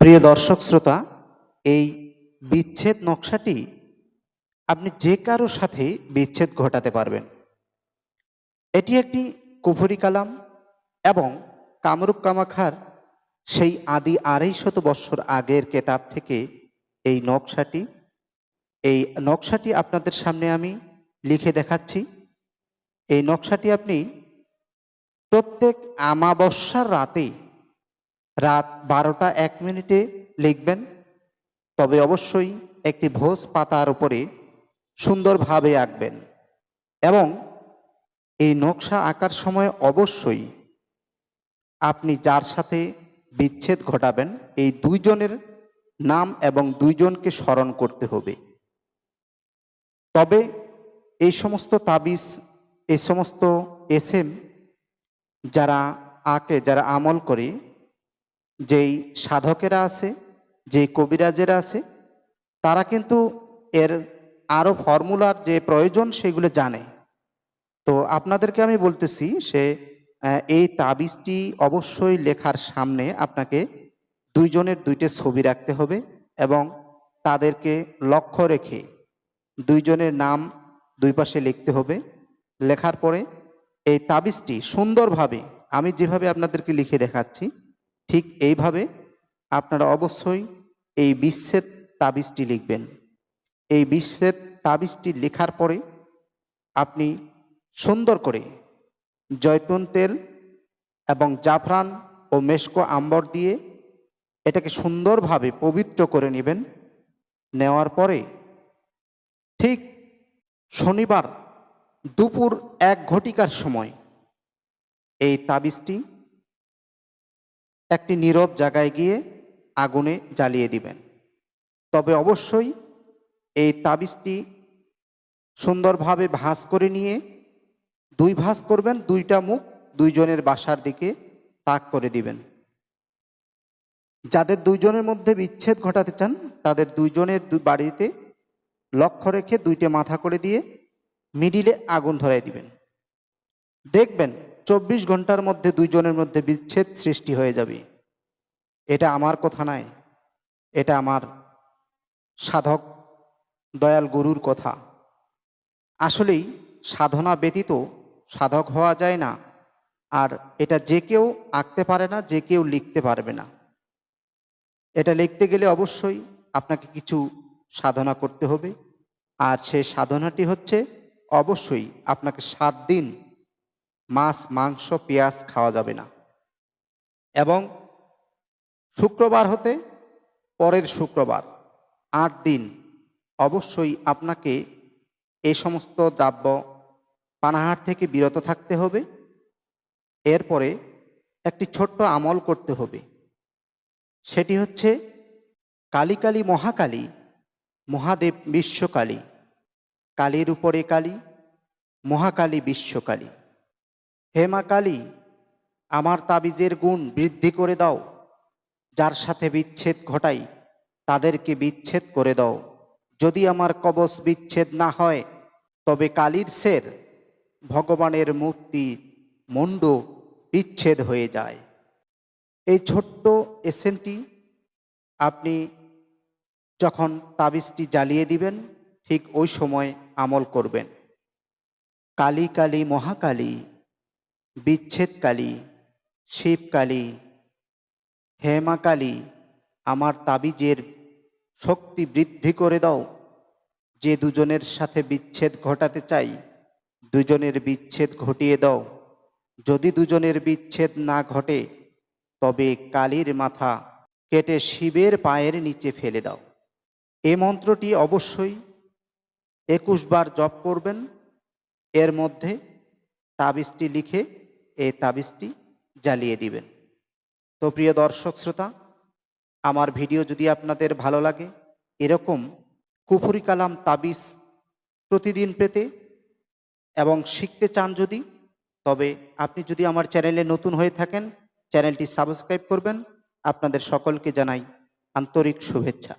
প্রিয় দর্শক শ্রোতা, এই বিচ্ছেদ নকশাটি আপনি যে কারও সাথে বিচ্ছেদ ঘটাতে পারবেন। এটি একটি কুফরি কালাম এবং কামরূপ কামাখার সেই আদি আড়াই শত বৎসর আগের কেতাব থেকে এই নকশাটি এই নকশাটি আপনাদের সামনে আমি লিখে দেখাচ্ছি। এই নকশাটি আপনি প্রত্যেক আমাবস্যার রাতে রাত বারোটা এক মিনিটে লিখবেন, তবে অবশ্যই একটি ভোজ পাতার উপরে সুন্দরভাবে আঁকবেন এবং এই নকশা আঁকার সময় অবশ্যই আপনি যার সাথে বিচ্ছেদ ঘটাবেন, এই দুইজনের নাম এবং দুইজনকে স্মরণ করতে হবে। তবে এই সমস্ত তাবিজ, এই সমস্ত এসএম যারা আঁকে, যারা আমল করে যেই সাধকেরা আছে যে কবিরাজেরা আছে, তারা কিন্তু এর আরও ফর্মুলার যে প্রয়োজন সেগুলো জানে। তো আপনাদেরকে আমি বলতেছি সে এই তাবিজটি অবশ্যই লেখার সামনে আপনাকে দুইজনের দুইটা ছবি রাখতে হবে এবং তাদেরকে লক্ষ্য রেখে দুইজনের নাম দুই পাশে লিখতে হবে। লেখার পরে এই তাবিজটি সুন্দরভাবে আমি যেভাবে আপনাদেরকে লিখে দেখাচ্ছি ঠিক এইভাবে আপনারা অবশ্যই এই বিচ্ছেদ তাবিজটি লিখবেন। এই বিচ্ছেদ তাবিজটি লেখার পরে আপনি সুন্দর করে জয়তুন তেল এবং জাফরান ও মেশকো আম্বর দিয়ে এটাকে সুন্দরভাবে পবিত্র করে নেবেন। নেওয়ার পরে ঠিক শনিবার দুপুর এক ঘটিকার সময় এই তাবিজটি একটি নীরব জায়গায় গিয়ে আগুনে জ্বালিয়ে দিবেন। তবে অবশ্যই এই তাবিজটি সুন্দরভাবে ভাঁজ করে নিয়ে দুই ভাঁজ করবেন, দুইটা মুখ দুইজনের বাসার দিকে তাক করে দিবেন। যাদের দুইজনের মধ্যে বিচ্ছেদ ঘটাতে চান, তাদের দুইজনের বাড়িতে লক্ষ্য রেখে দুইটে মাথা করে দিয়ে মিডিলে আগুন ধরাই দিবেন। দেখবেন, চব্বিশ ঘণ্টার মধ্যে দুইজনের মধ্যে বিচ্ছেদ সৃষ্টি হয়ে যাবে। এটা আমার কথা নয় এটা আমার সাধক দয়াল গুরুর কথা। আসলেই সাধনা ব্যতীত সাধক হওয়া যায় না, আর এটা যে কেউ আঁকতে পারে না, যে কেউ লিখতে পারবে না। এটা লিখতে গেলে অবশ্যই আপনাকে কিছু সাধনা করতে হবে, আর সেই সাধনাটি হচ্ছে অবশ্যই আপনাকে সাত দিন মাছ, মাংস, পেঁয়াজ খাওয়া যাবে না। এবং শুক্রবার হতে পরের শুক্রবার, আট দিন। অবশ্যই আপনাকে এ সমস্ত দ্রব্য পানাহার থেকে বিরত থাকতে হবে। এরপরে একটি ছোট্ট আমল করতে হবে। সেটি হচ্ছে কালী কালী মহাকালী, মহাদেব বিশ্বকালী, কালীর উপরে কালী, মহাকালী বিশ্বকালী। হে মা কালী, আমার তাবিজের গুণ বৃদ্ধি করে দাও। যার সাথে বিচ্ছেদ ঘটাই, তাদেরকে বিচ্ছেদ করে দাও। যদি আমার কবচ বিচ্ছেদ না হয়, তবে কালীর সের, ভগবানের মূর্তি, মুন্ড বিচ্ছেদ হয়ে যায়। এই ছোট্ট এসএমটি আপনি যখন তাবিজটি জ্বালিয়ে দিবেন, ঠিক ওই সময় আমল করবেন। কালী কালী মহাকালী, বিচ্ছেদ কালী, শিব কালী হে মা কালী, আমার তাবিজের শক্তি বৃদ্ধি করে দাও। যে দুজনের সাথে বিচ্ছেদ ঘটাতে চাই, দুজনের বিচ্ছেদ ঘটিয়ে দাও। যদি দুজনের বিচ্ছেদ না ঘটে, তবে কালীর মাথা কেটে শিবের পায়ের নিচে ফেলে দাও। এ মন্ত্রটি অবশ্যই একুশ বার জপ করবেন। এর মধ্যে তাবিজটি লিখে এই তাবিজটি জ্বালিয়ে দিবেন। তো প্রিয় দর্শক শ্রোতা, আমার ভিডিও যদি আপনাদের ভালো লাগে, এরকম কুফুরি কালাম তাবিজ প্রতিদিন পেতে এবং শিখতে চান যদি, তবে আপনি যদি আমার চ্যানেলে নতুন হয়ে থাকেন, চ্যানেলটি সাবস্ক্রাইব করবেন। আপনাদের সকলকে জানাই আন্তরিক শুভেচ্ছা।